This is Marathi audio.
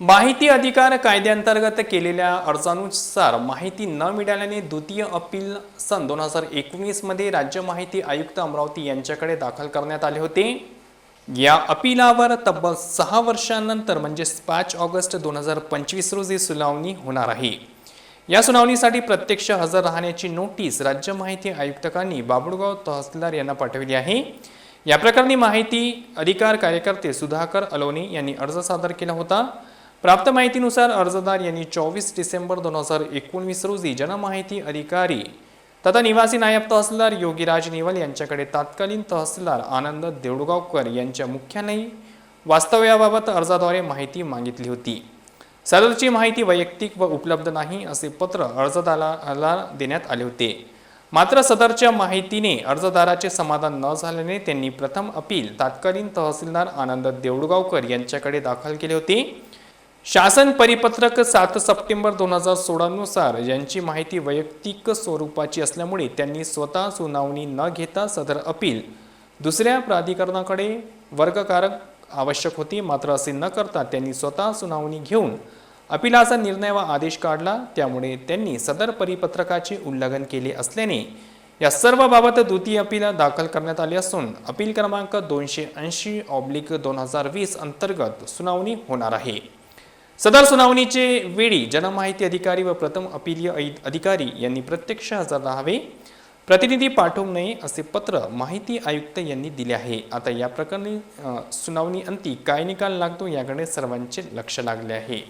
माहिती अधिकार कायद्याअंतर्गत केलेल्या अर्जानुसार माहिती न मिळाल्याने द्वितीय अपील सन दोन हजार एकोणीसमध्ये राज्य माहिती आयुक्त अमरावती यांच्याकडे दाखल करण्यात आले होते. या अपिलावर तब्बल सहा वर्षांनंतर म्हणजेच पाच ऑगस्ट दोन हजार पंचवीस रोजी सुनावणी होणार आहे. या सुनावणीसाठी प्रत्यक्ष हजर राहण्याची नोटीस राज्य माहिती आयुक्तकांनी बाबुळगाव तहसीलदार यांना पाठवली आहे. या प्रकरणी माहिती अधिकार कार्यकर्ते सुधाकर अलोने यांनी अर्ज सादर केला होता. प्राप्त माहितीनुसार अर्जदार यांनी चोवीस डिसेंबर दोन हजार एकोणवीस रोजी जनमाहिती अधिकारी तथा निवासी नायब तहसीलदार योगीराज निवल यांच्याकडे तत्कालीन तहसीलदार आनंद देऊळगावकर यांच्या मुख्यालयी वास्तव्याबाबत अर्जाद्वारे माहिती मागितली होती. सदरची माहिती वैयक्तिक व उपलब्ध नाही असे पत्र अर्जदाराला देण्यात आले होते. मात्र सदरच्या माहितीने अर्जदाराचे समाधान न झाल्याने त्यांनी प्रथम अपील तत्कालीन तहसीलदार आनंद देऊळगावकर यांच्याकडे दाखल केले होते. शासन परिपत्रक सात सप्टेंबर दोन हजार सोळानुसार यांची माहिती वैयक्तिक स्वरूपाची असल्यामुळे त्यांनी स्वतः सुनावणी न घेता सदर अपील दुसऱ्या प्राधिकरणाकडे वर्गकारक आवश्यक होती मात्र असे न करता त्यांनी स्वतः सुनावणी घेऊन अपिलाचा निर्णय व आदेश काढला. त्यामुळे त्यांनी सदर परिपत्रकाचे उल्लंघन केले असल्याने या सर्व बाबत द्वितीय अपील दाखल करण्यात आली असून अपील क्रमांक दोनशे ऐंशी ऑब्लिक दोन हजार वीस अंतर्गत सुनावणी होणार आहे. सदर सुनावणीचे वेळी जनमाहिती अधिकारी व प्रथम अपिलीय अधिकारी यांनी प्रत्यक्ष हजर राहावे. प्रतिनिधी पाठवू नये असे पत्र माहिती आयुक्त यांनी दिले आहे. आता या प्रकरणी सुनावणी अंती काय निकाल लागतो याकडे सर्वांचे लक्ष लागले आहे.